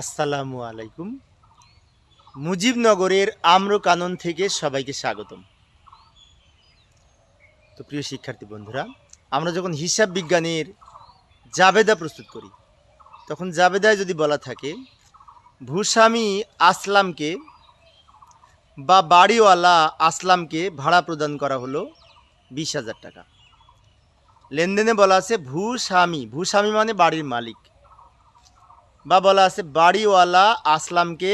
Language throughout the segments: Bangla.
আসসালামু আলাইকুম। মুজিবনগরের আম্র কানন থেকে সবাইকে স্বাগতম। তো প্রিয় শিক্ষার্থী বন্ধুরা, আমরা যখন হিসাব বিজ্ঞানের জাবেদা প্রস্তুত করি, তখন জাবেদায় যদি বলা থাকে, ভূস্বামী আসলামকে বা বাড়িওয়ালা আসলামকে ভাড়া প্রদান করা হলো বিশ হাজার টাকা। লেনদেনে বলা আছে ভূস্বামী ভূস্বামী মানে বাড়ির মালিক। বা বলা আছে বাড়িওয়ালা আসলামকে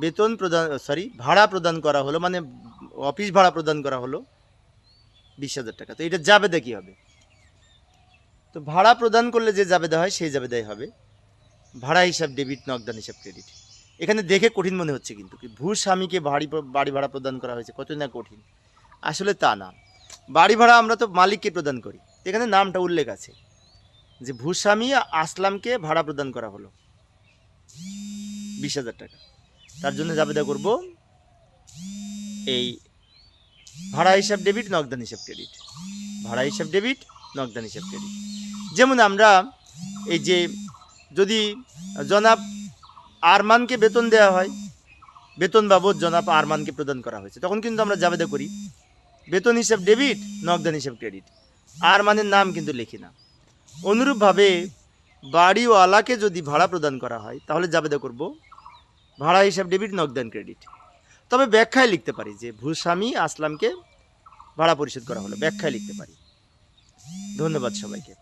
বেতন প্রদান সরি ভাড়া প্রদান করা হলো মানে অফিস ভাড়া প্রদান করা হলো বিশ হাজার টাকা। তো এটা জাবেদা কী হবে? তো ভাড়া প্রদান করলে যে জাবেদা হয়, সেই জাবেদাই হবে। ভাড়া হিসাব ডেবিট নগদান হিসাব ক্রেডিট এখানে দেখে কঠিন মনে হচ্ছে কিন্তু কি ভূস্বামীকে বাড়ি বাড়ি ভাড়া প্রদান করা হয়েছে, কত না কঠিন। আসলে তা না। বাড়ি ভাড়া আমরা তো মালিককে প্রদান করি। এখানে নামটা উল্লেখ আছে। যে ভূস্বামী আসলামকে ভাড়া প্রদান করা হলো। বিশ হাজার টাকা। তার জন্য জাবেদা করব, এই ভাড়া হিসাব ডেবিট, নগদান হিসাব ক্রেডিট। ভাড়া হিসাব ডেবিট, নগদান হিসাব ক্রেডিট। যেমন আমরা এই যে যদি জনাব আরমানকে বেতন দেওয়া হয়, বেতন বাবদ জনাব আরমানকে প্রদান করা হয়েছে। তখন কিন্তু আমরা জাবেদা করি, বেতন হিসাব ডেবিট, নগদান হিসাব ক্রেডিট। আরমানের নাম কিন্তু লিখি না। অনুরূপভাবে বাড়িওয়ালাকে যদি ভাড়া প্রদান করা হয়, তাহলে জাবেদা করব। ভাড়া হিসাব ডেবিট নগদান ক্রেডিট। তবে ব্যাখ্যায় লিখতে পারি যে ভূস্বামী আসলামকে ভাড়া পরিশোধ করা হলো। ব্যাখ্যায় লিখতে পারি। ধন্যবাদ সবাইকে।